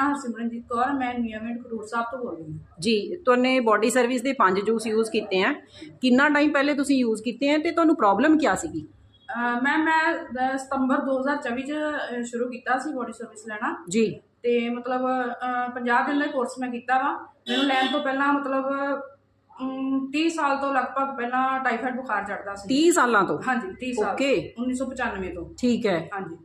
ਹਾਂ ਸਿਮਰਨਜੀਤ ਕੌਰ ਮੈਂ ਨਿਯਮਿਤ ਖਡੂਰ ਸਾਹਿਬ ਤੋਂ ਬੋਲ ਰਹੀ ਹਾਂ। ਜੀ ਤੁਹਾਨੇ ਬਾਡੀ ਸਰਵਿਸ ਦੇ ਪੰਜ ਜੂਸ ਯੂਜ਼ ਕੀਤੇ ਆ। ਕਿੰਨਾ ਟਾਈਮ ਪਹਿਲੇ ਤੁਸੀਂ ਯੂਜ਼ ਕੀਤੇ ਆ ਤੇ ਤੁਹਾਨੂੰ ਪ੍ਰੋਬਲਮ ਕੀ ਸੀਗੀ? ਅਹ ਮੈਂ ਮੈਂ ਦ- ਸਤੰਬਰ 2024 ਚ ਅਹ, ਸ਼ੁਰੂ ਕੀਤਾ ਸੀ ਬੋਡੀ ਸਰਵਿਸ ਲੈਣਾ। ਜੀ। ਤੇ ਮਤਲਬ ਅਹ, 50 ਦਿਨ ਦਾ ਕੋਰਸ ਮੈਂ ਕੀਤਾ ਵਾ। ਮੈਨੂੰ ਲੈਣ ਤੋਂ ਪਹਿਲਾਂ ਮਤਲਬ ਅਮ, 30 ਸਾਲ ਤੋਂ ਲਗਭਗ ਪਹਿਲਾਂ ਟਾਈਫਾਇਡ ਬੁਖਾਰ ਚੜਦਾ ਸੀ। 30 ਸਾਲਾਂ ਤੋਂ? ਹਾਂਜੀ 30 ਸਾਲ। Okay. 1995 ਤੋਂ। ਠੀਕ ਹੈ। ਹਾਂਜੀ।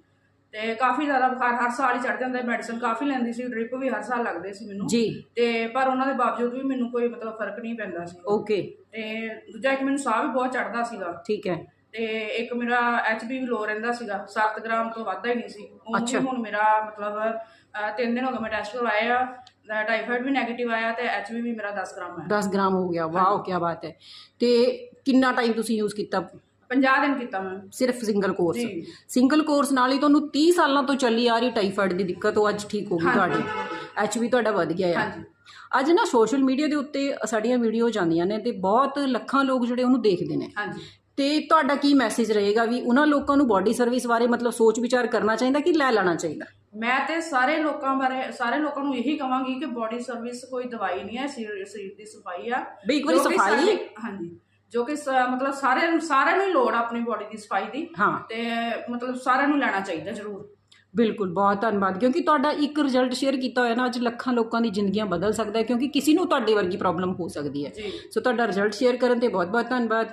ਤੇ ਕਾਫੀ ਜ਼ਿਆਦਾ ਬੁਖਾਰ ਹਰ ਸਾਲ ਹੀ ਚੜ ਜਾਂਦਾ ਮੈਡੀਸਨ ਕਾਫੀ ਲੈਂਦੀ ਸੀ ਡ੍ਰਿਪ ਵੀ ਹਰ ਸਾਲ ਲੱਗਦੇ ਸੀ ਮੈਨੂੰ। ਜੀ। ਤੇ ਪਰ ਉਹਨਾਂ ਦੇ ਬਾਵਜੂਦ ਵੀ ਮੈਨੂੰ ਕੋਈ ਮਤਲਬ ਫ਼ਰਕ ਨਹੀਂ ਪੈਂਦਾ ਸੀ। ਓਕੇ ਤੇ ਦੂਜਾ ਇੱਕ ਮੈਨੂੰ ਸਾਹ ਵੀ ਬਹੁਤ ਚੜਦਾ ਸੀਗਾ। ਠੀਕ ਹੈ। ਤੇ ਇੱਕ ਮੇਰਾ ਐਚਬੀ ਵੀ ਲੋ ਰਹਿੰਦਾ ਸੀਗਾ 7 ਗ੍ਰਾਮ ਤੋਂ ਵੱਧ ਹੀ ਨਹੀਂ ਸੀ। ਉਹ ਵੀ। ਹੁਣ ਮੇਰਾ ਮਤਲਬ ਅਹ, ਤਿੰਨ ਦਿਨ ਹੋ ਗਏ ਮੈਂ ਟੈਸਟ ਕਰਵਾਏ ਆ ਟਾਈਫਾਇਡ ਵੀ 네ਗੇਟਿਵ ਆਇਆ ਤੇ ਐਚਬੀ ਵੀ ਮੇਰਾ 10 ਗ੍ਰਾਮ ਹੈ 10 ਗ੍ਰਾਮ ਹੋ ਗਿਆ। ਵਾਓ ਕੀ ਬਾਤ ਹੈ। ਤੇ ਕਿੰਨਾ ਟਾਈਮ ਤੁਸੀਂ ਯੂਜ਼ ਕੀਤਾ? 50 ਦਿਨ ਕੀਤਾ ਮੈਂ। ਸਿਰਫ ਸਿੰਗਲ ਕੋਰਸ। ਸਿੰਗਲ ਕੋਰਸ ਨਾਲ ਹੀ ਤੁਹਾਨੂੰ 30 ਸਾਲਾਂ ਤੋਂ ਚੱਲੀ ਆ ਰਹੀ ਟਾਈਫਾਇਡ ਦੀ ਦਿੱਕਤ ਉਹ ਅੱਜ ਠੀਕ ਹੋ ਗਈ ਹਾਂਜੀ। ਤੁਹਾਡੀ। ਐਚਬੀ ਤੁਹਾਡਾ ਵਧ ਗਿਆ ਹਾਂਜੀ। ਅੱਜ ਨਾ ਸੋਸ਼ਲ ਮੀਡੀਆ ਦੇ ਉੱਤੇ ਸਾਡੀਆਂ ਵੀਡੀਓ ਜਾਂਦੀਆਂ ਨੇ ਤੇ ਬਹੁਤ ਲੱਖਾਂ ਲੋਕ ਜਿਹੜੇ ਉਹਨੂੰ ਦੇਖਦੇ ਨੇ। ਹਾਂਜੀ। ਤੇ ਤੁਹਾਡਾ ਕੀ ਮੈਸੇਜ ਰਹੇਗਾ ਵੀ ਉਹਨਾਂ ਲੋਕਾਂ ਨੂੰ ਬਾਡੀ ਸਰਵਿਸ ਬਾਰੇ ਮਤਲਬ ਸੋਚ ਵਿਚਾਰ ਕਰਨਾ ਚਾਹੀਦਾ ਕਿ ਲੈ ਲੈਣਾ ਚਾਹੀਦਾ? ਮੈਂ ਤੇ ਸਾਰੇ ਲੋਕਾਂ ਬਾਰੇ ਸਾਰੇ ਲੋਕਾਂ ਨੂੰ ਇਹੀ ਕਵਾਂਗੀ ਕਿ ਬਾਡੀ ਸਰਵਿਸ ਕੋਈ ਦਵਾਈ ਨਹੀਂ ਹੈ ਸਰੀਰ ਸਰੀਰ ਦੀ ਸਫ਼ਾਈ ਆ। ਵੀ ਇੱਕ ਵਾਰੀ ਜੋ ਸਫ਼ਾਈ? ਸਾਡੇ- ਹਾਂਜੀ। ਜੋ ਕਿ ਸ- ਮਤਲਬ ਸਾਰੇ ਸਾਰਿਆਂ ਨੂੰ ਹੀ ਲੋੜ ਆ ਆਪਣੀ ਬਾਡੀ ਦੀ ਸਫ਼ਾਈ ਦੀ। ਹਾਂ। ਤੇ ਮਤਲਬ ਸਾਰਿਆਂ ਨੂੰ ਲੈਣਾ ਚਾਹੀਦਾ ਜ਼ਰੂਰ। ਬਿਲਕੁਲ ਬਹੁਤ ਧੰਨਵਾਦ। ਕਿਉਂਕਿ ਤੁਹਾਡਾ ਇੱਕ ਰਿਜ਼ਲਟ ਸ਼ੇਅਰ ਕੀਤਾ ਹੋਇਆ ਨਾ ਅੱਜ ਲੱਖਾਂ ਲੋਕਾਂ ਦੀ ਜ਼ਿੰਦਗੀਆਂ ਬਦਲ ਸਕਦਾ ਹੈ ਕਿਉਂਕਿ ਕਿਸੇ ਨੂੰ ਤੁਹਾਡੇ ਵਰਗੀ ਪ੍ਰੋਬਲਮ ਹੋ ਸਕਦੀ ਹੈ। ਜੀ। ਸੋ ਤੁਹਾਡਾ ਰਿਜ਼ਲਟ ਸ਼ੇਅਰ ਕਰਨ ਤੇ ਬਹੁਤ ਬਹੁਤ ਧੰਨਵਾਦ।